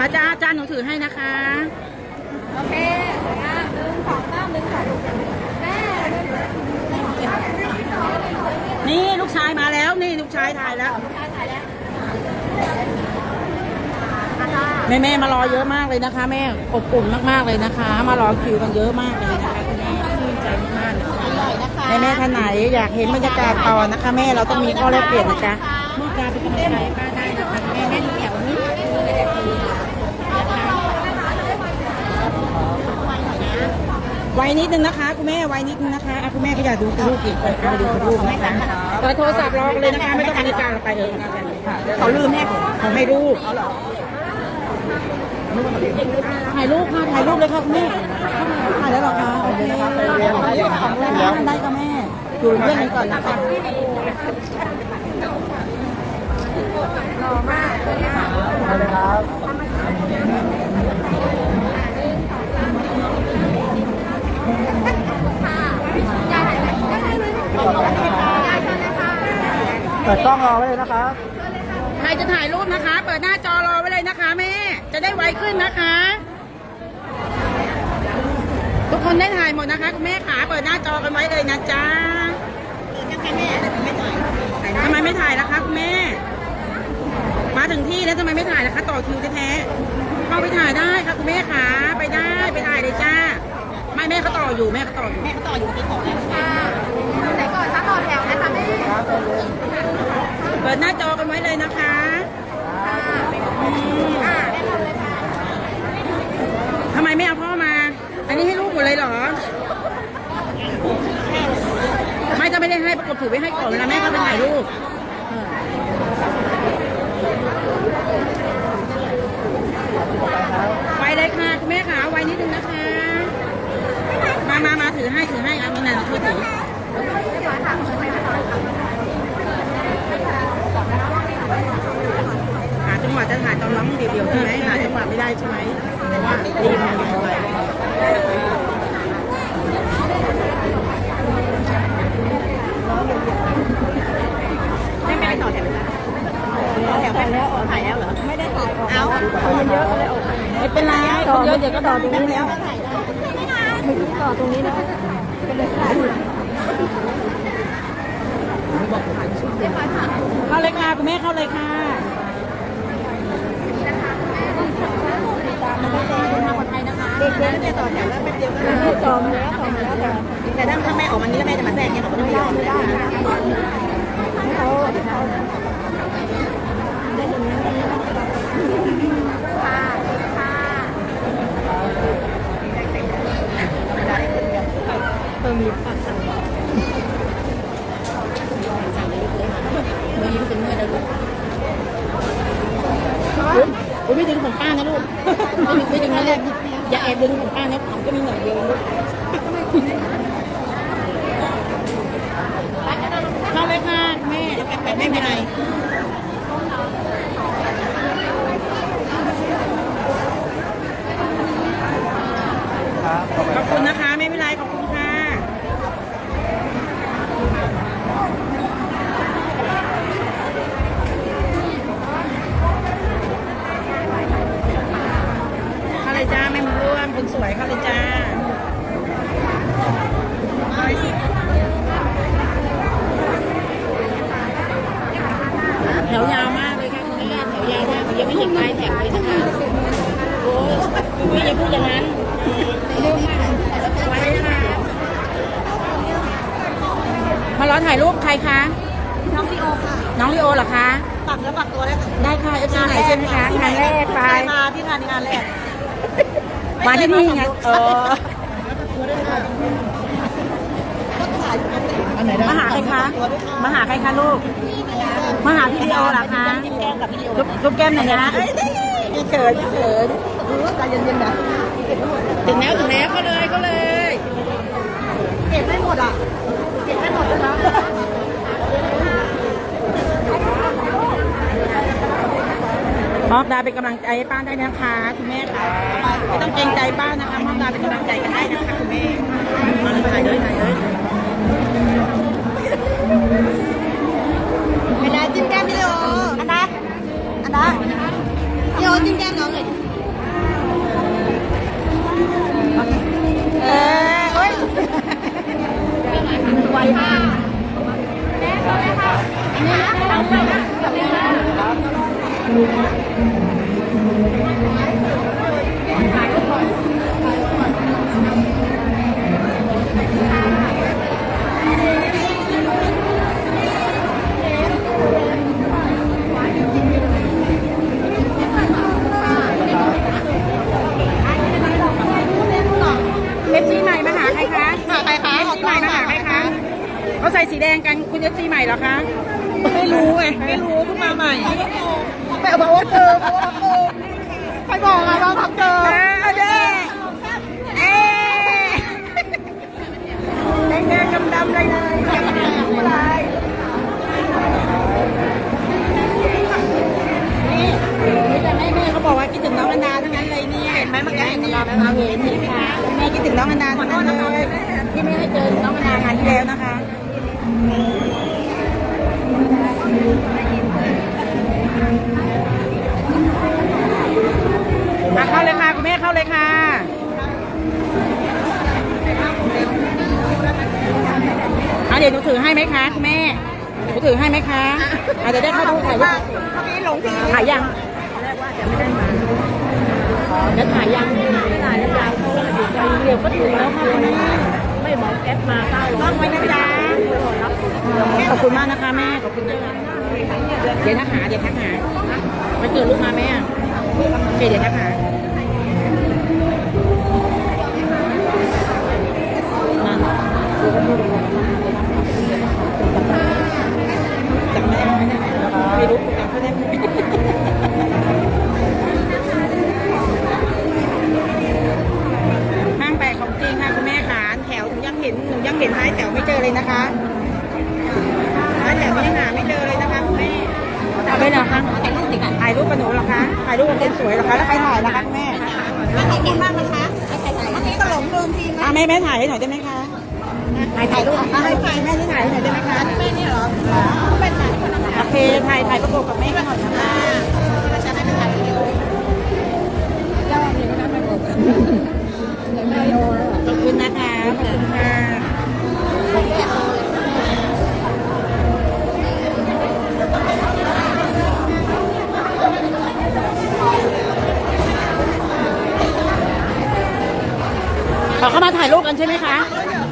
มาจ้าจ้าหนูถือให้นะคะ โอเคอะหนึ่งสองสามหนึ่งสองแม่นี่ลูกชายมาแล้วนี่ลูกชายถ่ายแล้วถ่ายถ่ายแล้วแม่แม่ๆมารอเยอะมากเลยนะคะ แม่อบอุ่นมากๆเลยนะคะ มารอคิวกันเยอะมากเลยนะคะคุณแม่ชื่นใจมากๆนะคะอร่อยนะคะแม่แม่ๆท่านไหนอยากเห็นบรรยากาศต่อนะคะ แม่เราต้องมีข้อแลกเปลี่ยนนะจ๊ะมอบการเป็นกำลังใจป้าได้นะคะแม่แม่ดูแถวนี้ ไวนิดนึงนะคะคุณแม่ไวนิดนึงนะคะอะคุณแม่ก็อยากดูรูปอีกคนเอาดูรูปนะคะเปิดโทรศัพท์รอกันเลยนะคะ ไม่ต้องนาฬิกาเราไปเออเขาลืมแม่เขาให้รูปถ่ายรูปค่ะถ่ายรูปเลยค่ะคุณแม่ถ่ายแล้วหรอคะโอเคได้ค่ะแม่ดูเรื่องนี้ก่อนนะคะเปิดกล้องรอไว้เลยนะครับ ใครจะถ่ายรูปนะคะ เปิดหน้าจอรอไว้เลยนะคะแม่ จะได้ไวขึ้นนะคะ ทุกคนได้ถ่ายหมดนะคะคุณแม่ขาเปิดหน้าจอกันไว้เลยนะจ๊ะทำไมไม่ถ่ายล่ะคะคุณแม่ มาถึงที่แล้วทำไมไม่ถ่ายล่ะคะ ต่อคิวแท้ๆเข้าไปถ่ายได้ค่ะคุณแม่ขาไปได้ไปถ่ายเลยจ้า ไม่แม่เขาต่ออยู่แม่เขาต่ออยู่แม่เขาต่ออยู่ที่ของแล้วค่ะไหนก่อนคะต่อแถวนะคะแม่ เปิดหน้าจอกันไว้เลยนะคะทำไมไม่เอาพ่อมา อันนี้ให้ลูกหมดเลยเหรอ ไม่ก็ไม่ได้ให้ประกบถือไว้ให้ก่อนเวลาแม่เขาไปถ่ายรูปไปเลยค่ะคุณแม่ขาไว้นิดนึงนะคะ มามามาถือให้ถือให้เอามีนันช่วยถือ หาจังหวะจะถ่ายตอนน้องเดียวๆใช่ไหมหาจังหวะไม่ได้ใช่ไหมแต่ว่ารีบมันอะไรไม่ไม่ไปต่อแถวต่อแถวไปแล้วถ่ายแล้วเหรอ ไม่ได้ถ่ายเอาคนเยอะเลยไม่เป็นไรคนเยอะเดี๋ยวก็ต่อตรงนี้แล้วต่อตรงนี้แล้วเข้าเลยค่ะคุณแม่เข้าเลยค่ะเด็กๆเนี่ยต่อแถวแล้วแป๊บเดียวก็ได้ต่อมาแล้วต่อมาแล้วแต่ถ้าถ้าแม่ออกมานี้แล้วแม่จะมาแทรกเนี่ยเขาก็ไม่ได้ไม่ได้ให้เขาค่ะค่ะเพิ่มลิฟต์ปากสั่งสั่งเลยลูกเลยเมื่อกี้ก็เป็นเมื่อแล้วลูกอุ้ยไม่ดึงของป้านะลูกไม่ดึงไม่ดึงนะลูกอย่าแอบดึงของป้านะผมก็มีหน่อยเดียวลูกเข้าเลยค่ะแม่แป๊บๆไม่เป็นไรขอบคุณนะคะ ไม่เป็นไรขอบคุณ คนสวยเข้าเลยจ้าเอาไปสิแถวยาวมากเลยค่ะคุณแม่แถวยาวมากยังไม่เห็นปลายแถวเลยนะคะโอ้ยไม่อย่าพูดอย่างนั้นไว้ค่ะมารอถ่ายรูปใครคะน้องพี่โอค่ะ น้องลีโอเหรอคะปักแล้วปักตัวแล้วค่ะได้ค่ะเอฟซีไหนใช่ไหมคะงานแรกไปมาที่งานงานแรก มาที่นี่ไงเออมาหาใครคะมาหาใครคะลูก มาหาพี่ลีโอเหรอคะลูกแก้มหน่อยนะเขินเขินรู้ว่าใจเย็นๆนะถึงแล้วถึงแล้วเขาเลยเขาเลย เก็บไม่หมดอะ เก็บไม่หมดเลยนะ มอบดาเป็นกำลังใจให้ป้าได้นะคะคุณแม่ค่ะไม่ต้องเกรงใจป้านะคะมอบดาเป็นกำลังใจกันได้นะคะคุณแม่มาเลยถ่ายเลยถ่ายเลยเวลาจิ้มแก้มพี่โออะดาอันดาพี่โอจิ้มแก้มน้องหน่อยเออโอ้ยไวมากแม่เขาเลยค่ะอันนี้นะ ใส่สีแดงกันคุณเอฟซีใหม่เหรอคะ ไม่รู้ไงไม่รู้เพิ่งมาใหม่ไปบอกว่าเจอบอกว่าเจอ ยวก็ถึงแล้วค่ะคุณแม่ไม่บอกแอปมาเก้าต้องไว้นะจ๊ะขอบคุณมากนะคะแม่ ขอบคุณนะคะเดี๋ยวทักหาเดี๋ยวทักหาไปเจอลูกมาแม่โอเคเดี๋ยวทักหาจำไม่ได้ไม่รู้จำไม่ได้ไห้า หนูยังเห็นหนูยังเห็นท้ายแถวไม่เจอเลยนะคะท้ายแถวยังหาไม่เจอเลยนะคะคุณแม่เอาไปเหรอคะถ่ายรูปติดกันถ่ายรูปกับหนูเหรอคะถ่ายรูปกับเจนสวยเหรอคะแล้วใครถ่ายล่ะคะคุณแม่ขอบคุณมากนะคะเมื่อกี้ก็หลงลืมทีนะอะแม่แม่ถ่ายให้หน่อยได้ไหมคะถ่ายถ่ายรูปอะให้ถ่ายแม่ที่ถ่ายให้หน่อยได้ไหมคะแม่นี่เหรอเป็นไหนคนนั้นโอเคถ่ายถ่ายประกบกับแม่ ใช่ไหมคะ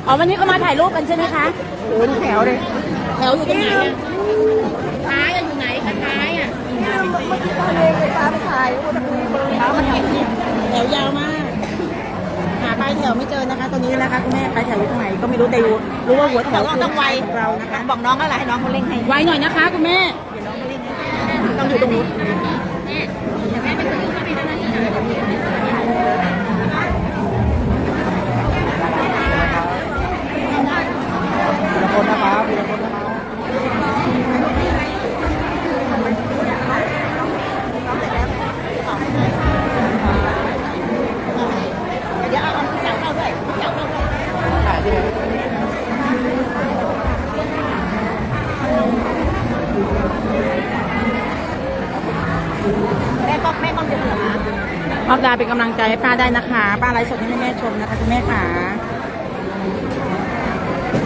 อ๋อวันนี้เขามาถ่ายรูปกันใช่ไหมคะโอ้โหแถวเลยแถวอยู่ตรงไหนอะท้ายอะอยู่ไหนคะท้ายอะเองไปตามถ่ายว่าจะคุยเบอร์แถวมันแถวยาวมาก หาปลายแถวไม่เจอนะคะ ตอนนี้นะคะคุณแม่ปลายแถวอยู่ตรงไหนก็ไม่รู้แต่รู้รู้ว่าหัวแถวคือของเรานะคะ บอกน้องอะไรให้น้องเขาเล่งให้ไวหน่อยนะคะ คุณแม่ ต้องอยู่ตรงนู้น ให้ป้าได้นะคะ ป้าไลฟ์สดให้แม่ชมนะคะคุณแม่ค่ะ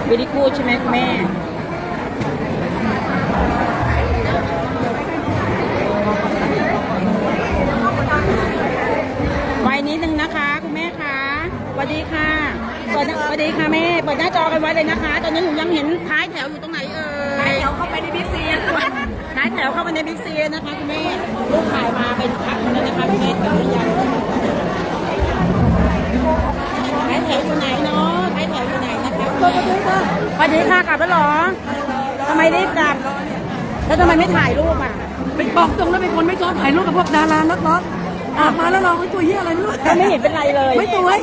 วิดีกูใช่ไหมคุณแม่ไว้นิดนึงนะคะ คุณแม่คะสวัสดีค่ะเปิดสวัสดีค่ะแม่ เปิดหน้าจอกันไว้เลยนะคะ ตอนนี้หนูยังเห็นท้ายแถวอยู่ตรงไหนเอ่ยเดี๋ยวเข้าไปในบิ๊กซี ท้ายแถวเข้ามาในบิ๊กซีนะคะคุณแม่ลูกขายมาเป็นพักเลยนะคะคุณแม่แถวยาวท้ายแถวอยู่ไหนเนาะท้ายแถวอยู่ไหนนะคะสวัสดีค่ะสวัสดีค่ะกลับแล้วหรอทำไมรีบกลับ แล้วทำไมไม่ถ่ายรูปอะไปบอกตรงแล้วเป็นคนไม่ชอบถ่ายรูปกับพวกดารานักร้องออกมาแล้วเราไม่ตัวเหี้ยอะไรไม่รู้ไม่เห็นเป็นไรเลย ไม่ตัวไว้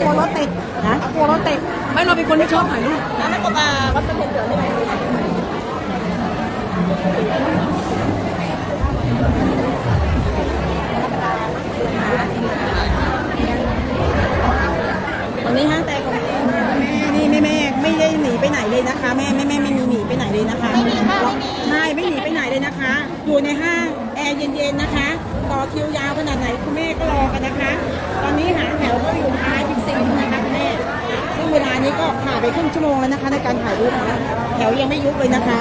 กลัวรถติดนะกลัวรถติดไม่เราเป็นคนไม่ชอบถ่ายรูปแล้วไม่บอกว่าวัดเป็นเดือดเลย วันนี้ห้างแต่ของแม่นี่แม่แม่ไม่ได้หนีไปไหนเลยนะคะ แม่แม่แม่ไม่มีหนีไปไหนเลยนะคะใช่ไม่หนีไปไหนเลยนะคะ อยู่ในห้างแอร์เย็นๆนะคะต่อคิวยาวขนาดไหนคุณแม่ก็รอกันนะคะ ตอนนี้หาแถวก็อยู่ท้ายพิกซีนะคะคุณแม่ซึ่งเวลานี้ก็ผ่านไปครึ่งชั่วโมงแล้วนะคะ ในการถ่ายรูปนะแถวยังไม่ยุบเลยนะคะ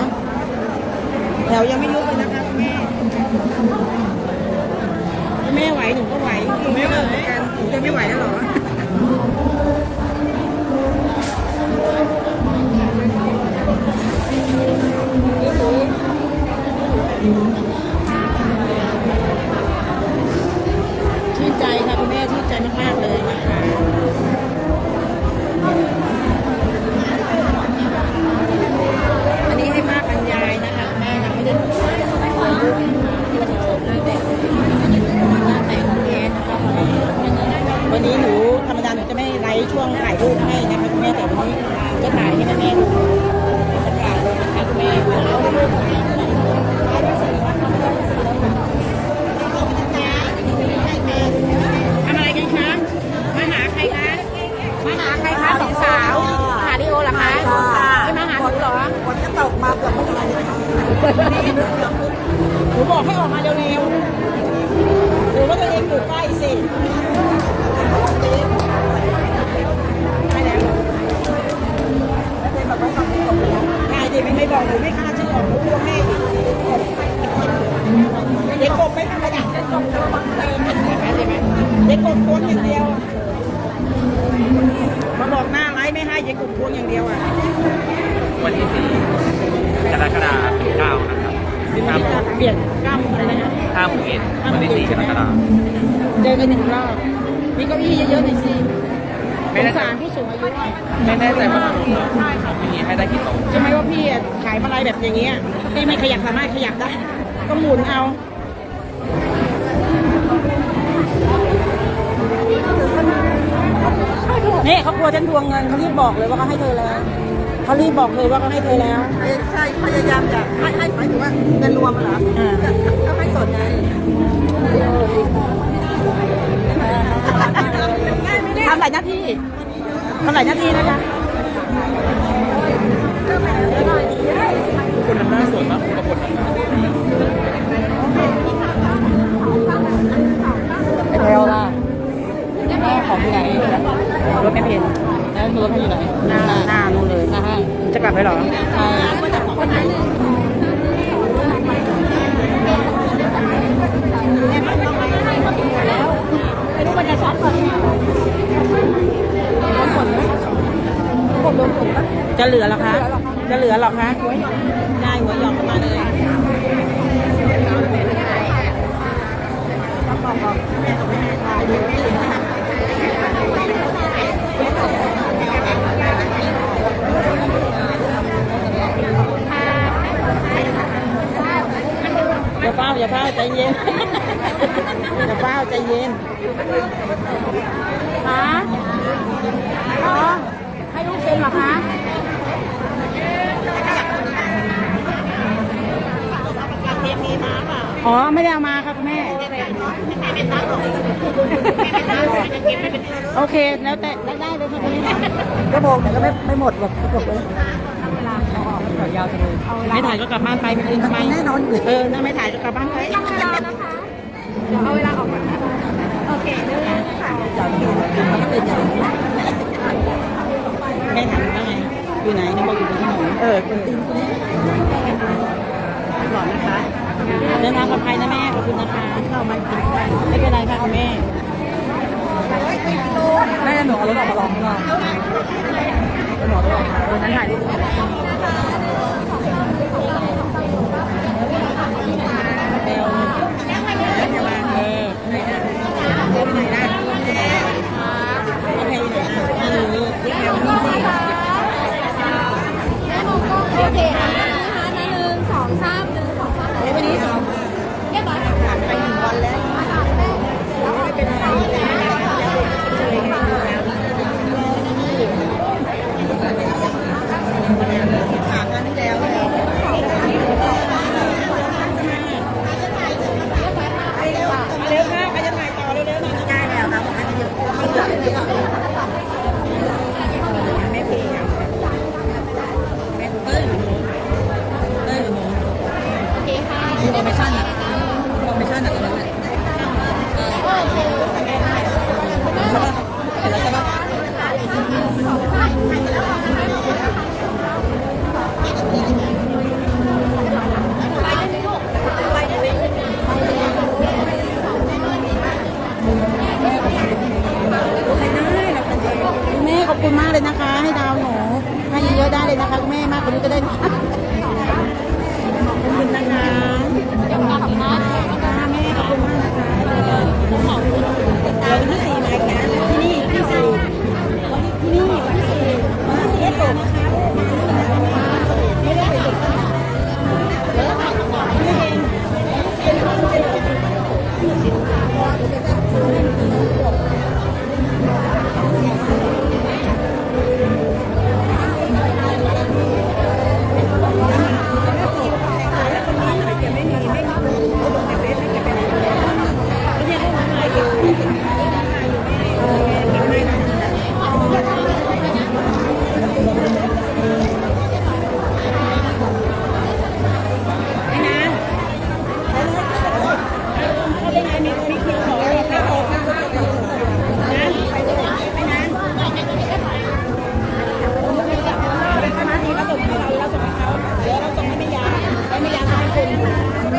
แถวยังไม่ยุบเลยนะคะคุณแม่แม่ไหวหนูก็ไหวหนูไม่ไหวเหมือนกันหนูจะไม่ไหวแล้วเหรอชื่นใจค่ะคุณแม่ชื่นใจมากๆเลยนะคะ กกบพวงอย่างเดียว มาบอกหน้าไลฟ์ไม่ให้เด็กกบพวงอย่างเดียวอะวันที่สี่กรกฎาคมเก้านะครับวันนี้จะเปลี่ยนกล้ามอะไรนะห้าโมงเย็นวันที่สี่กรกฎาคมเจอกันหนึ่งรอบมีเก้าอี้เยอะๆหน่อยสิสงสารผู้สูงอายุอะไม่แน่ใจว่าใช่ครับมีให้ได้กี่โต๊ะใช่ไหมว่าพี่อะขายมาลัยแบบอย่างเงี้ยพี่ไม่ขยับสามารถขยับได้ก็หมุนเอา นี่เขากลัวฉันทวงเงินเขารีบบอกเลยว่าเขาให้เธอแล้วเขารีบบอกเลยว่าเขาให้เธอแล้วใช่พยายามจะให้ให้หมายถึงว่าเงินรวมเหรออ่าก็ให้สดไงทำหลายหน้าที่ทำหลายหน้าที่นะคะคุณทำหน้าสวยมากคุณกระพลทำหน้าไอเทลล่ะแม่ของที่ไหน รถไม่เพียนแล้วรถเขาอยู่ไหนหน้าหน้านู่นเลยนะฮะจะกลับไปหรอใช่ไม่รู้มันจะช็อตก่อนจะเหลือเหรอคะ จะเหลือเหรอคะได้หัวหยองเข้ามาเลยอย่าเฝ้า อย่าเฝ้าใจเย็น อย่าเฝ้าใจเย็นคะอ๋อให้ลูกเซ็นเหรอคะอ๋อไม่ได้เอามาค่ะคุณแม่โอเคแล้วแต่ได้ได้เลยค่ะคุณแม่ก็บอกแต่ก็ไม่ไม่หมดหรอกจบเลย ยาวจังเลยไม่ถ่ายก็กลับบ้านไปไม่เล่นทำไมแน่นอนอยู่เออถ้าไม่ถ่ายก็กลับบ้านไปเอาเวลาออกก่อนโอเคเรื่องค่ะจอดอยู่มันก็เป็นอย่างนี้แม่ถามว่าไงอยู่ไหนนึกว่าอยู่บนถนนเออคุณตีนก่อนนะคะเดินทางปลอดภัยนะแม่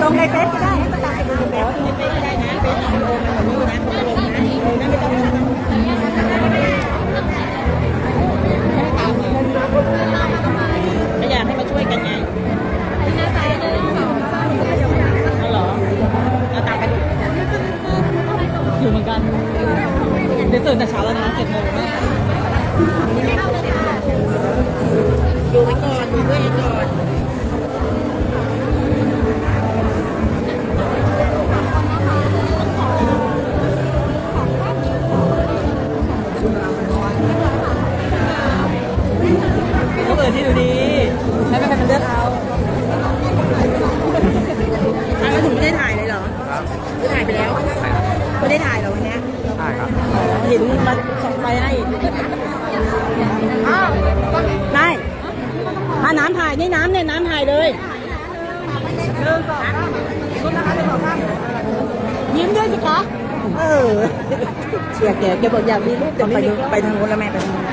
ลงในเฟซก็ได้ให้ประจำเป็นแล้ว ไม่ได้ถ่ายเหรอวันเนี้ยใช่ครับเห็นมาส่องไฟให้ได้ถ้าน้ำถ่ายนี่น้ำเนี่ยน้ำถ่ายเลยยิ้มด้วยสิคะเออเชียร์แกแกบอกอยากมีรูปแต่ไปไปทางโน้นแล้วแม่ไปทางโน้น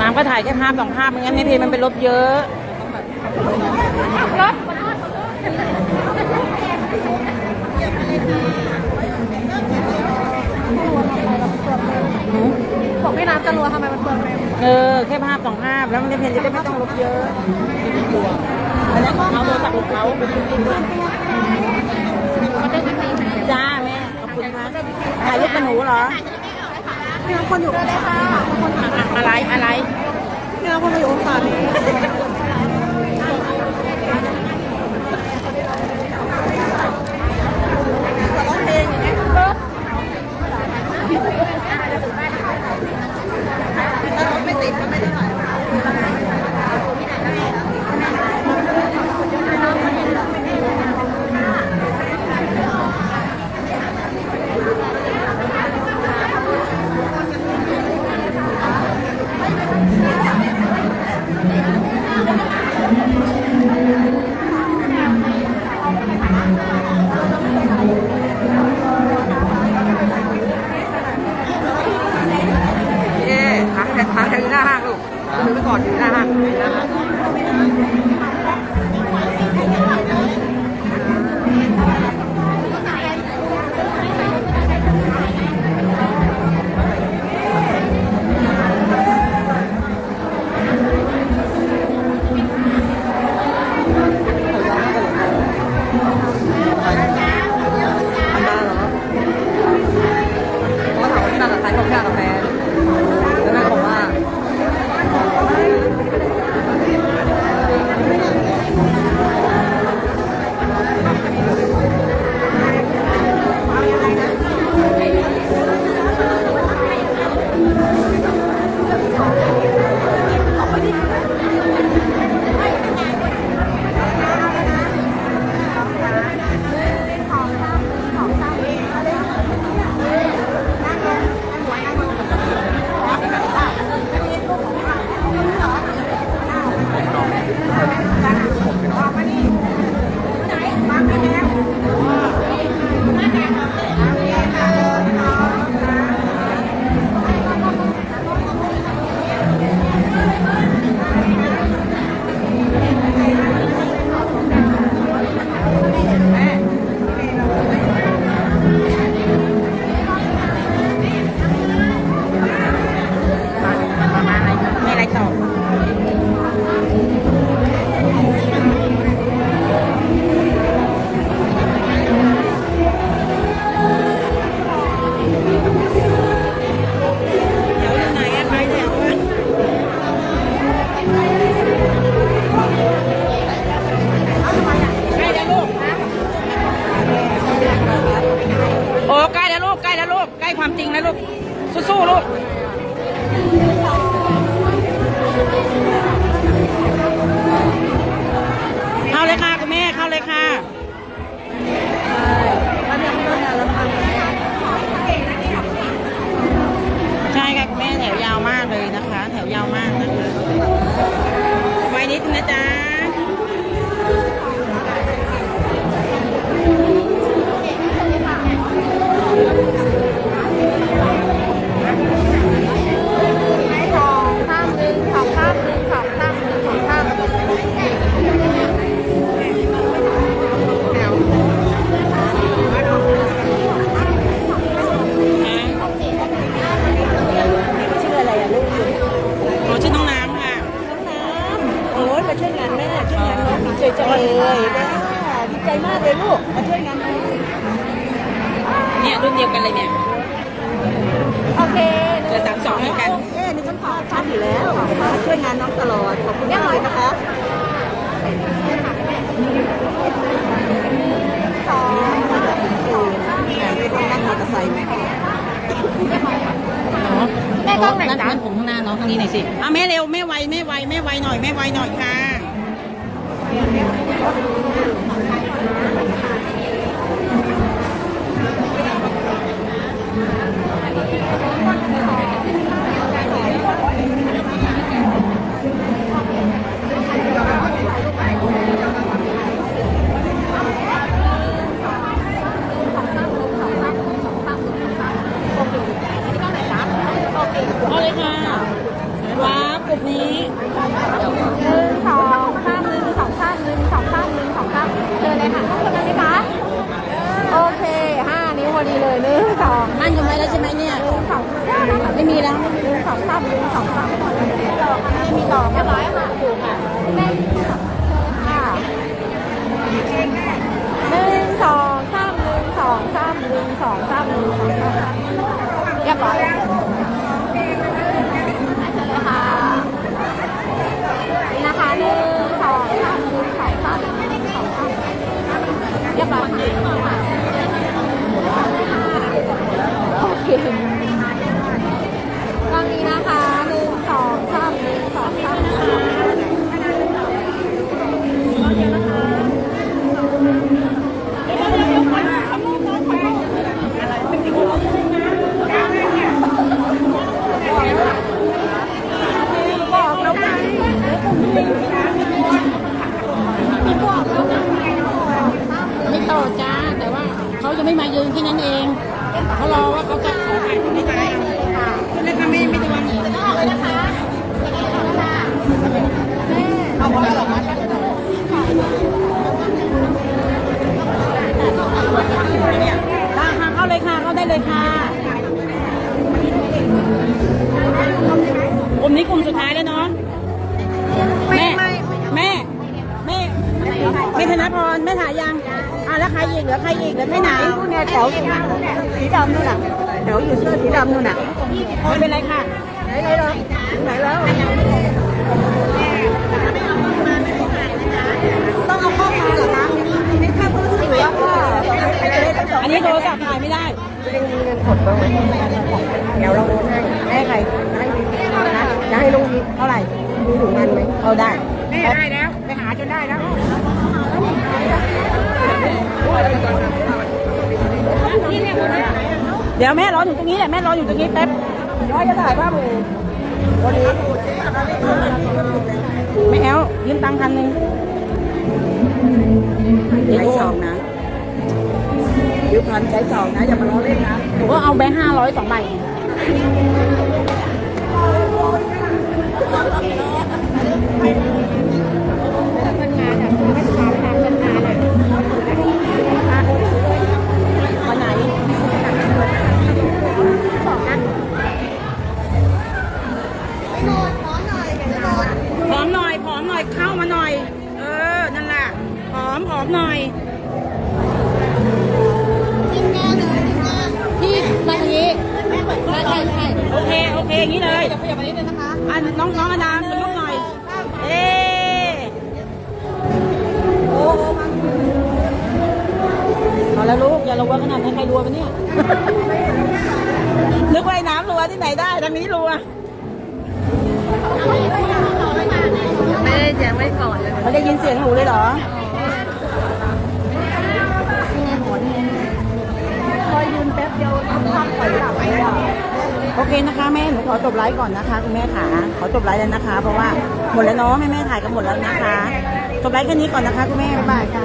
น้ำก็ถ่ายแค่ภาพสองภาพไม่งั้นในเพจมันเป็นลบเยอะ บอกพี่น้ำจะรัวทำไมมันเปลืองเร็วเออแค่ภาพสองภาพแล้วในเพจจะได้ไม่ต้องลบเยอะอันนี้เขาโดนตัดของเขาจ้าแม่ขอบคุณค่ะถ่ายรูปกับหนูเหรอพี่น้ำคนอยู่ได้ค่ะอะอะไรอะไรพี่น้ำคนมาอยู่องศานี้ アウトレット。 ก่อนนะคะ แม่เร็วแม่ไวแม่ไวแม่ไวหน่อยแม่ไวหน่อยค่ะเอาเลยค่ะ บนี้หนึ่งสองข้ามหนึ่งสองข้ามหนึ่งสองข้ามหนึ่งสองข้ามเจอเลยค่ะต้องคนนั้นไหมคะโอเคห้านิ้วพอดีเลยหนึ่งสองมั่นกันไว้แล้วใช่ไหมเนี่ยหนึ่งสองไม่มีแล้วหนึ่งสองข้ามหนึ่งสองข้ามไม่มีต่อเรียบร้อยค่ะถูกค่ะแม่ค่ะ แค่นั้นเองเขารอว่าเขาจะขอถ่ายคนไม่ถ่ายเอาเลยค่ะไม่ไม่ต้องวางจะออกเลยนะคะเอาไว้หรอคะค่ะค่ะเข้าเลยค่ะเข้าได้เลยค่ะกลุ่มนี้กลุ่มสุดท้ายแล้วเนาะแม่แม่แม่แม่ธนพรแม่ถ่ายยังอะ แล้วใครอีกเหลือใครอีกเหลือใครไหนผู้เนี่ยแถวสีดำนู่นน่ะแถวอยู่เสื้อสีดำนู่นน่ะไม่เป็นไรค่ะไหนไหนแล้วไหนแล้วต้องเอาข้อมาเหรอคะไม่ค่าผู้ถือว่าก็ไปเลยทั้งสองอันนี้โทรศัพท์ถ่ายไม่ได้เงินสดบ้างไหมเดี๋ยวเราโอนให้ให้ใคร แหละแม่รออยู่ตรงนี้แป๊บย้อยจะถ่ายภาพหมู่วันนี้ไม่แอลยืมตังค์พันหนึ่งใช้สองนะยุพันใช้สองนะ อย่ามาล้อเล่นนะหนูก็เอาแบงค์ห้าร้อยสองใบ อมผอมหน่อย ที่มาทางนี้ใช่ใช่ใช่โอเค โอเค อย่างนี้เลยขยับมานิดนึงนะคะอันน้องน้องอดามมาลุกหน่อย เอ๊เอาแล้วลูก อย่ารัวขนาดนั้นใครรัวปะเนี่ย นึกว่าไอ้น้ำรัวที่ไหนได้ ทางนี้รัวไม่ได้แจ้งไว้ก่อนเลยไม่ได้ยินเสียงหนูเลยเหรอ คอยยืนแป๊บเดียวทำภาพถอยหลังไปอะโอเคนะคะแม่หนูขอจบไลฟ์ก่อนนะคะคุณแม่ขาขอจบไลฟ์แล้วนะคะ เพราะว่าหมดแล้วเนาะแม่แม่ๆถ่ายกันหมดแล้วนะคะจบไลฟ์แค่นี้ก่อนนะคะคุณแม่บ๊ายบายค่ะ